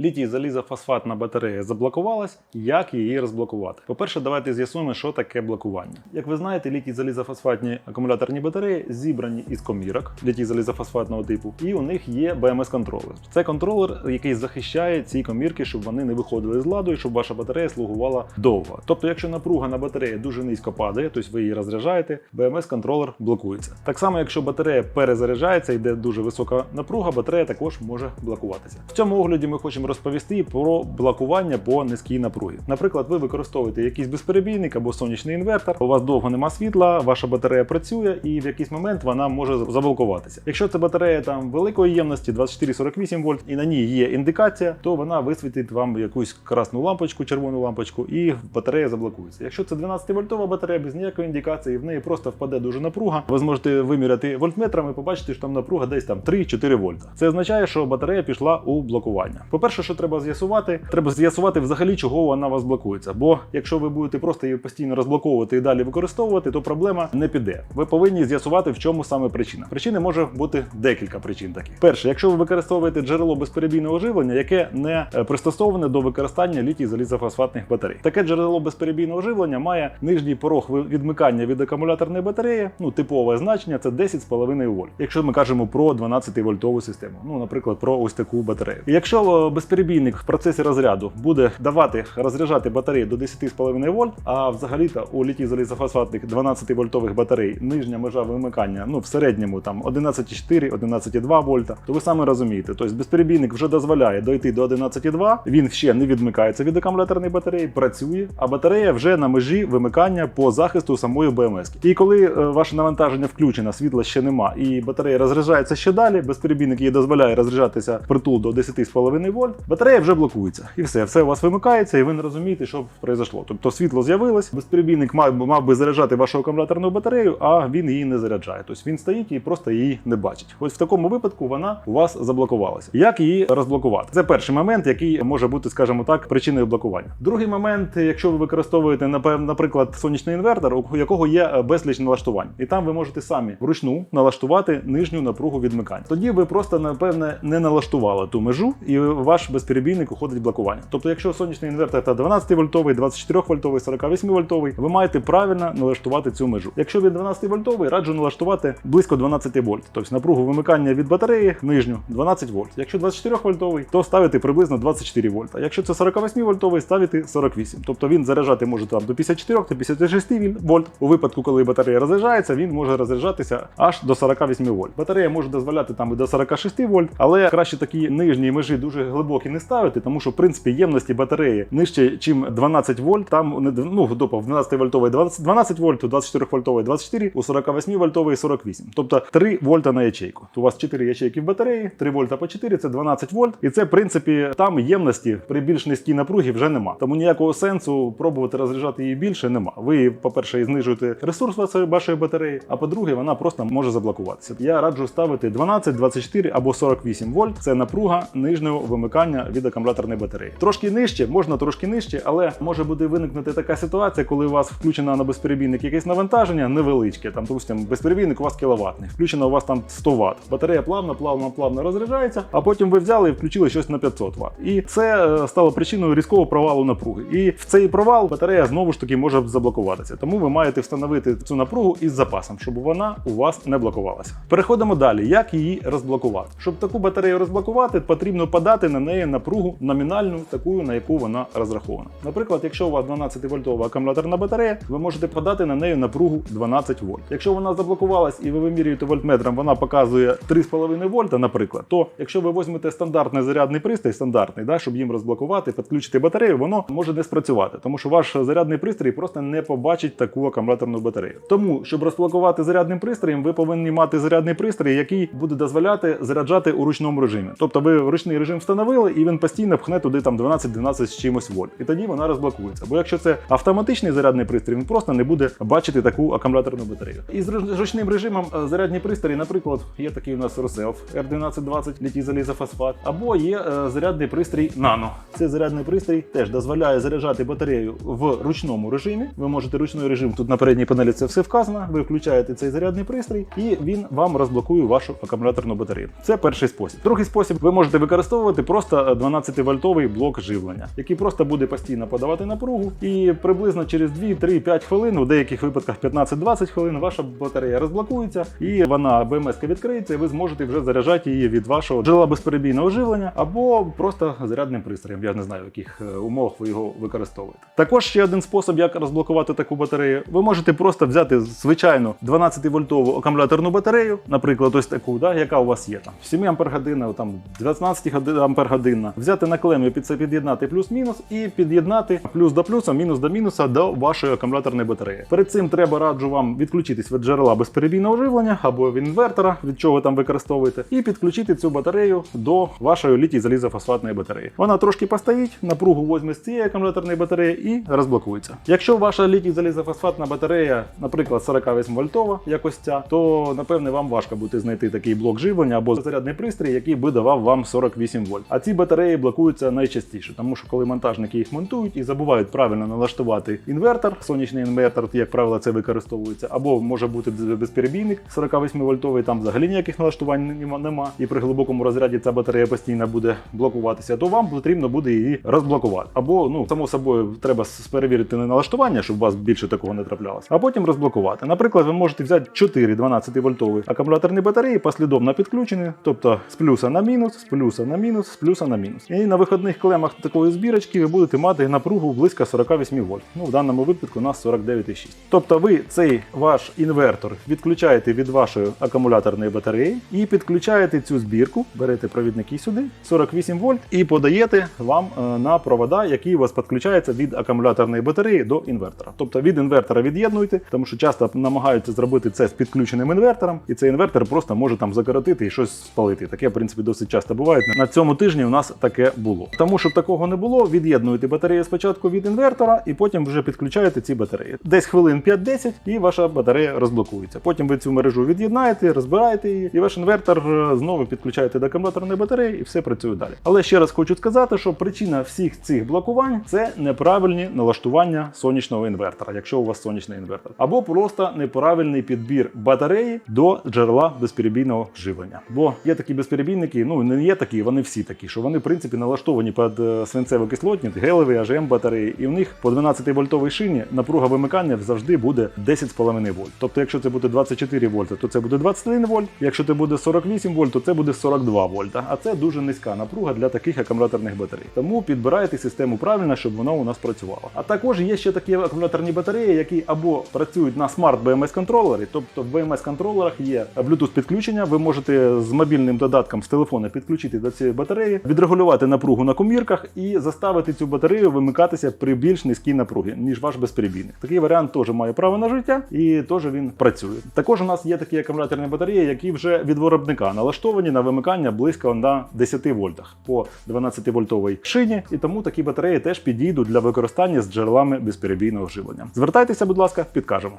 Літій залізофосфатна батарея заблокувалась. Як її розблокувати? По-перше, давайте з'ясуємо, що таке блокування. Як ви знаєте, літій залізофосфатні акумуляторні батареї зібрані із комірок літій залізофосфатного типу, і у них є BMS-контролер. Це контролер, який захищає ці комірки, щоб вони не виходили з ладу і щоб ваша батарея слугувала довго. Тобто, якщо напруга на батареї дуже низько падає, тобто ви її розряджаєте, BMS-контролер блокується. Так само, якщо батарея перезаряджається, йде дуже висока напруга, батарея також може блокуватися. В цьому огляді ми хочемо розповісти про блокування по низькій напругі. Наприклад, ви використовуєте якийсь безперебійник або сонячний інвертор, у вас довго нема світла, ваша батарея працює, і в якийсь момент вона може заблокуватися. Якщо це батарея там великої ємності 24-48 вольт, і на ній є індикація, то вона висвітить вам якусь красну лампочку, червону лампочку, і батарея заблокується. Якщо це 12 вольтова батарея без ніякої індикації, в неї просто впаде дуже напруга. Ви зможете виміряти вольтметрами, побачити, що там напруга десь там 3-4 вольта. Це означає, що батарея пішла у блокування. По-перше, що треба з'ясувати, треба з'ясувати взагалі, чого вона вас блокується. Бо якщо ви будете просто її постійно розблоковувати і далі використовувати, то проблема не піде. Ви повинні з'ясувати, в чому саме причина. Причини може бути декілька причин таких. Перше, якщо ви використовуєте джерело безперебійного живлення, яке не е, пристосоване до використання літій залізофосфатних батарей. Таке джерело безперебійного живлення має нижній порог відмикання від акумуляторної батареї. Ну, типове значення це 10,5 вольт. Якщо ми кажемо про 12 вольтову систему, ну, наприклад, про ось таку батарею. І Якщо е, безперебійник в процесі розряду буде давати розряджати батарею до 10,5 вольт, а взагалі-то у літій залізофосфатних 12 вольтових батарей нижня межа вимикання ну в середньому там 11,4, 11,2 вольта, то ви саме розумієте. Тобто безперебійник вже дозволяє дойти до 11,2, він ще не відмикається від акумуляторної батареї, працює, а батарея вже на межі вимикання по захисту самої БМС. І коли е, ваше навантаження включено, світла ще нема, і батарея розряджається ще далі, безперебійник їй дозволяє розряджатися притул до 10,5 вольт, батарея вже блокується. І все, все у вас вимикається, і ви не розумієте, що произошло. Тобто світло з'явилось, безперебійник мав, мав би заряджати вашу акумуляторну батарею, а він її не заряджає. Тобто він стоїть і просто її не бачить. Ось в такому випадку вона у вас заблокувалася. Як її розблокувати? Це перший момент, який може бути, скажімо так, причиною блокування. Другий момент, якщо ви використовуєте, наприклад, сонячний інвертор, у якого є е, безліч налаштувань, і там ви можете самі вручну налаштувати нижню напругу відмикання. Тоді ви просто напевне не налаштували ту межу, і ваш безперебійник уходить блокування. Тобто, якщо сонячний інвертор та 12 вольтовий, 24 вольтовий, 48 вольтовий, ви маєте правильно налаштувати цю межу. Якщо він 12 вольтовий, раджу налаштувати близько 12 вольт, тобто напругу вимикання від батареї нижню 12 вольт. Якщо 24 вольтовий, то ставити приблизно 24 вольта. Якщо це 48 вольтовий, ставити 48. Тобто він заряджати може там до 54 до 56 вольт. У випадку, коли батарея розряджається, він може розряджатися аж до 48 вольт. Батарея може дозволяти там і до 46 вольт, але краще такі нижні межі дуже глибокі не ставити, тому що в принципі ємності батареї нижче, ніж 12 вольт. Там не ну допо в 12 вольтовий 12, 12 вольт, у 24 вольтовий 24, у 48 вольтовий 48. Тобто 3 вольта на ячейку. То У вас 4 ячейки в батареї, 3 вольта по 4 це 12 вольт. І це в принципі там ємності при більш низькій напругі вже нема. Тому ніякого сенсу пробувати розряджати її більше нема. Ви, по-перше, знижуєте ресурс вашої батареї, а по-друге, вона просто може заблокуватися. Я раджу ставити 12, 24 або 48 вольт. Це напруга нижнього вимикання від акумуляторної батареї. Трошки нижче, можна трошки нижче, але може буде виникнути така ситуація, коли у вас включено на безперебійник якесь навантаження невеличке. Там, допустимо, безперебійник у вас кіловатний, включено у вас там 100 Вт. Батарея плавно, плавно, плавно розряджається, а потім ви взяли і включили щось на 500 Вт. І це е, стало причиною різкого провалу напруги. І в цей провал батарея знову ж таки може заблокуватися. Тому ви маєте встановити цю напругу із запасом, щоб вона у вас не блокувалася. Переходимо далі. Як її розблокувати? Щоб таку батарею розблокувати, потрібно подати на неї напругу номінальну, таку, на яку вона розрахована. Наприклад, якщо у вас 12 вольтова акумуляторна батарея, ви можете подати на неї напругу 12 вольт. Якщо вона заблокувалась і ви вимірюєте вольтметром, вона показує 3,5 вольта, наприклад, то якщо ви візьмете стандартний зарядний пристрій, стандартний, да, щоб їм розблокувати, підключити батарею, воно може не спрацювати, тому що ваш зарядний пристрій просто не побачить таку акумуляторну батарею. Тому, щоб розблокувати зарядним пристроєм, ви повинні мати зарядний пристрій, який буде дозволяти заряджати у ручному режимі. Тобто ви ручний режим встановили, і він постійно пхне туди там 12-12 з чимось вольт. І тоді вона розблокується. Бо якщо це автоматичний зарядний пристрій, він просто не буде бачити таку акумуляторну батарею. І з ручним режимом е, зарядні пристрої, наприклад, є такий у нас Roself R1220 літій залізофосфат, або є е, зарядний пристрій Nano. Цей зарядний пристрій теж дозволяє заряджати батарею в ручному режимі. Ви можете ручний режим тут на передній панелі це все вказано. Ви включаєте цей зарядний пристрій, і він вам розблокує вашу акумуляторну батарею. Це перший спосіб. Другий спосіб ви можете використовувати просто просто 12-вольтовий блок живлення, який просто буде постійно подавати напругу, і приблизно через 2-3-5 хвилин, у деяких випадках 15-20 хвилин, ваша батарея розблокується, і вона БМС відкриється, і ви зможете вже заряджати її від вашого джерела безперебійного живлення або просто зарядним пристроєм. Я не знаю, в яких е, умовах ви його використовуєте. Також ще один спосіб, як розблокувати таку батарею. Ви можете просто взяти звичайну 12-вольтову акумуляторну батарею, наприклад, ось таку, да, яка у вас є там 7 ампер година, там 19 ампер година, взяти на клемі під це під'єднати плюс-мінус і під'єднати плюс до плюса, мінус до мінуса до вашої акумуляторної батареї. Перед цим треба раджу вам відключитись від джерела безперебійного живлення або від інвертора, від чого ви там використовуєте, і підключити цю батарею до вашої літій залізофосфатної батареї. Вона трошки постоїть, напругу возьме з цієї акумуляторної батареї і розблокується. Якщо ваша літій залізофосфатна батарея, наприклад, 48 вольтова, якось ця, то напевне вам важко буде знайти такий блок живлення або зарядний пристрій, який би давав вам 48 вольт. Ці батареї блокуються найчастіше, тому що коли монтажники їх монтують і забувають правильно налаштувати інвертор, сонячний інвертор, як правило, це використовується, або може бути безперебійник 48 вольтовий, там взагалі ніяких налаштувань нема- і при глибокому розряді ця батарея постійно буде блокуватися, то вам потрібно буде її розблокувати. Або, ну, само собою, треба перевірити на налаштування, щоб у вас більше такого не траплялося, а потім розблокувати. Наприклад, ви можете взяти 4 12 вольтові акумуляторні батареї послідовно підключені, тобто з плюса на мінус, з плюса на мінус, з плюса на мінус. І на виходних клемах такої збірочки ви будете мати напругу близько 48 вольт. Ну, в даному випадку у нас 49,6. Тобто ви цей ваш інвертор відключаєте від вашої акумуляторної батареї і підключаєте цю збірку, берете провідники сюди, 48 вольт, і подаєте вам е, на провода, які у вас підключаються від акумуляторної батареї до інвертора. Тобто від інвертора від'єднуйте, тому що часто намагаються зробити це з підключеним інвертором, і цей інвертор просто може там закоротити і щось спалити. Таке, в принципі, досить часто буває. На цьому тижні у нас таке було. Тому щоб такого не було, від'єднуєте батарею спочатку від інвертора, і потім вже підключаєте ці батареї. Десь хвилин 5-10, і ваша батарея розблокується. Потім ви цю мережу від'єднаєте, розбираєте її, і ваш інвертор е, знову підключаєте до акумуляторної батареї, і все працює далі. Але ще раз хочу сказати, що причина всіх цих блокувань це неправильні налаштування сонячного інвертора, якщо у вас сонячний інвертор, або просто неправильний підбір батареї до джерела безперебійного живлення. Бо є такі безперебійники, ну не є такі, вони всі такі, що вони в принципі налаштовані під е, свинцево-кислотні, гелеві, АЖМ батареї, і в них по 12 вольтовій шині напруга вимикання завжди буде 10,5 вольт. Тобто, якщо це буде 24 вольта, то це буде 21 вольт. Якщо це буде 48 вольт, то це буде 42 вольта. А це дуже низька напруга для таких акумуляторних батарей. Тому підбирайте систему правильно, щоб вона у нас працювала. А також є ще такі акумуляторні батареї, які або працюють на смарт BMS контролері, тобто в BMS контролерах є Bluetooth підключення. Ви можете з мобільним додатком з телефона підключити до цієї батареї, відрегулювати напругу на комірках і заставити цю батарею вимикатися при більш низькій напругі, ніж ваш безперебійник. Такий варіант теж має право на життя і теж він працює. Також у нас є такі акумуляторні батареї, які вже від виробника налаштовані на вимикання близько на 10 вольтах по 12 вольтовій шині, і тому такі батареї теж підійдуть для використання з джерелами безперебійного живлення. Звертайтеся, будь ласка, підкажемо.